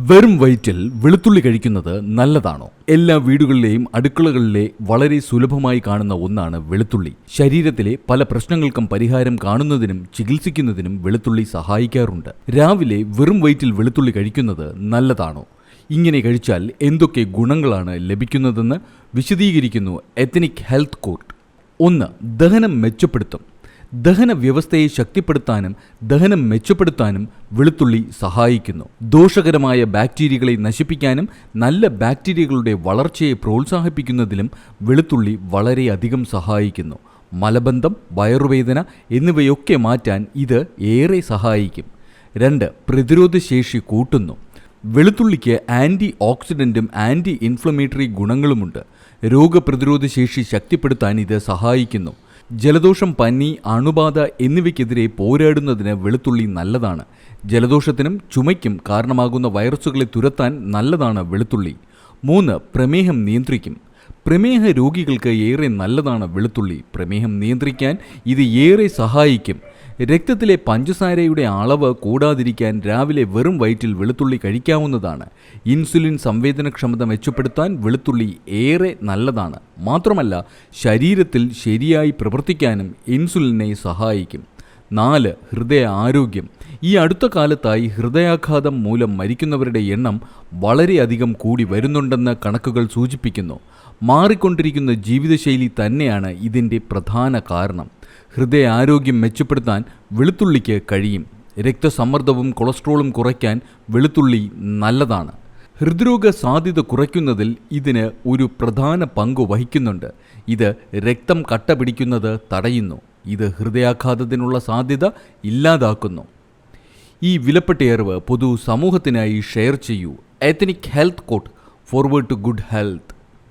വെറും വയറ്റിൽ വെളുത്തുള്ളി കഴിക്കുന്നത് നല്ലതാണോ? എല്ലാ വീടുകളിലെയും അടുക്കളകളിലെ വളരെ സുലഭമായി കാണുന്ന ഒന്നാണ് വെളുത്തുള്ളി. ശരീരത്തിലെ പല പ്രശ്നങ്ങൾക്കും പരിഹാരം കാണുന്നതിനും ചികിത്സിക്കുന്നതിനും വെളുത്തുള്ളി സഹായിക്കാറുണ്ട്. രാവിലെ വെറും വയറ്റിൽ വെളുത്തുള്ളി കഴിക്കുന്നത് നല്ലതാണോ? ഇങ്ങനെ കഴിച്ചാൽ എന്തൊക്കെ ഗുണങ്ങളാണ് ലഭിക്കുന്നതെന്ന് വിശദീകരിക്കുന്നു എത്തനിക് ഹെൽത്ത് കോർട്ട്. ഒന്ന് ദഹനം മെച്ചപ്പെടുത്തും. ദഹന വ്യവസ്ഥയെ ശക്തിപ്പെടുത്താനും ദഹനം മെച്ചപ്പെടുത്താനും വെളുത്തുള്ളി സഹായിക്കുന്നു. ദോഷകരമായ ബാക്ടീരിയകളെ നശിപ്പിക്കാനും നല്ല ബാക്ടീരിയകളുടെ വളർച്ചയെ പ്രോത്സാഹിപ്പിക്കുന്നതിലും വെളുത്തുള്ളി വളരെയധികം സഹായിക്കുന്നു. മലബന്ധം വയറുവേദന എന്നിവയൊക്കെ മാറ്റാൻ ഇത് ഏറെ സഹായിക്കും. രണ്ട് പ്രതിരോധശേഷി കൂട്ടുന്നു. വെളുത്തുള്ളിക്ക് ആന്റി ഓക്സിഡന്റും ആന്റി ഇൻഫ്ലമേറ്ററി ഗുണങ്ങളുമുണ്ട്. രോഗപ്രതിരോധ ശേഷി ശക്തിപ്പെടുത്താൻ ഇത് സഹായിക്കുന്നു. ജലദോഷം പനി അണുബാധ എന്നിവയ്ക്കെതിരെ പോരാടുന്നതിന് വെളുത്തുള്ളി നല്ലതാണ്. ജലദോഷത്തിനും ചുമയ്ക്കും കാരണമാകുന്ന വൈറസുകളെ തുരത്താൻ നല്ലതാണ് വെളുത്തുള്ളി. മൂന്ന് പ്രമേഹം നിയന്ത്രിക്കും. പ്രമേഹ രോഗികൾക്ക് ഏറെ നല്ലതാണ് വെളുത്തുള്ളി. പ്രമേഹം നിയന്ത്രിക്കാൻ ഇത് ഏറെ സഹായിക്കും. രക്തത്തിലെ പഞ്ചസാരയുടെ അളവ് കൂടാതിരിക്കാൻ രാവിലെ വെറും വയറ്റിൽ വെളുത്തുള്ളി കഴിക്കാവുന്നതാണ്. ഇൻസുലിൻ സംവേദനക്ഷമത മെച്ചപ്പെടുത്താൻ വെളുത്തുള്ളി ഏറെ നല്ലതാണ്. മാത്രമല്ല ശരീരത്തിൽ ശരിയായി പ്രവർത്തിക്കാനും ഇൻസുലിനെ സഹായിക്കും. നാല് ഹൃദയ ആരോഗ്യം. ഈ അടുത്ത കാലത്തായി ഹൃദയാഘാതം മൂലം മരിക്കുന്നവരുടെ എണ്ണം വളരെയധികം കൂടി വരുന്നുണ്ടെന്ന് കണക്കുകൾ സൂചിപ്പിക്കുന്നു. മാറിക്കൊണ്ടിരിക്കുന്ന ജീവിതശൈലി തന്നെയാണ് ഇതിന്റെ പ്രധാന കാരണം. ഹൃദയാരോഗ്യം മെച്ചപ്പെടുത്താൻ വെളുത്തുള്ളിക്ക് കഴിയും. രക്തസമ്മർദ്ദവും കൊളസ്ട്രോളും കുറയ്ക്കാൻ വെളുത്തുള്ളി നല്ലതാണ്. ഹൃദ്രോഗ സാധ്യത കുറയ്ക്കുന്നതിൽ ഇതിന് ഒരു പ്രധാന പങ്ക് വഹിക്കുന്നുണ്ട്. ഇത് രക്തം കട്ട പിടിക്കുന്നത് തടയുന്നു. ഇത് ഹൃദയാഘാതത്തിനുള്ള സാധ്യത ഇല്ലാതാക്കുന്നു. ഈ വിലപ്പെട്ട അറിവ് പൊതു സമൂഹത്തിനായി ഷെയർ ചെയ്യൂ. Ethnic health court forward to good health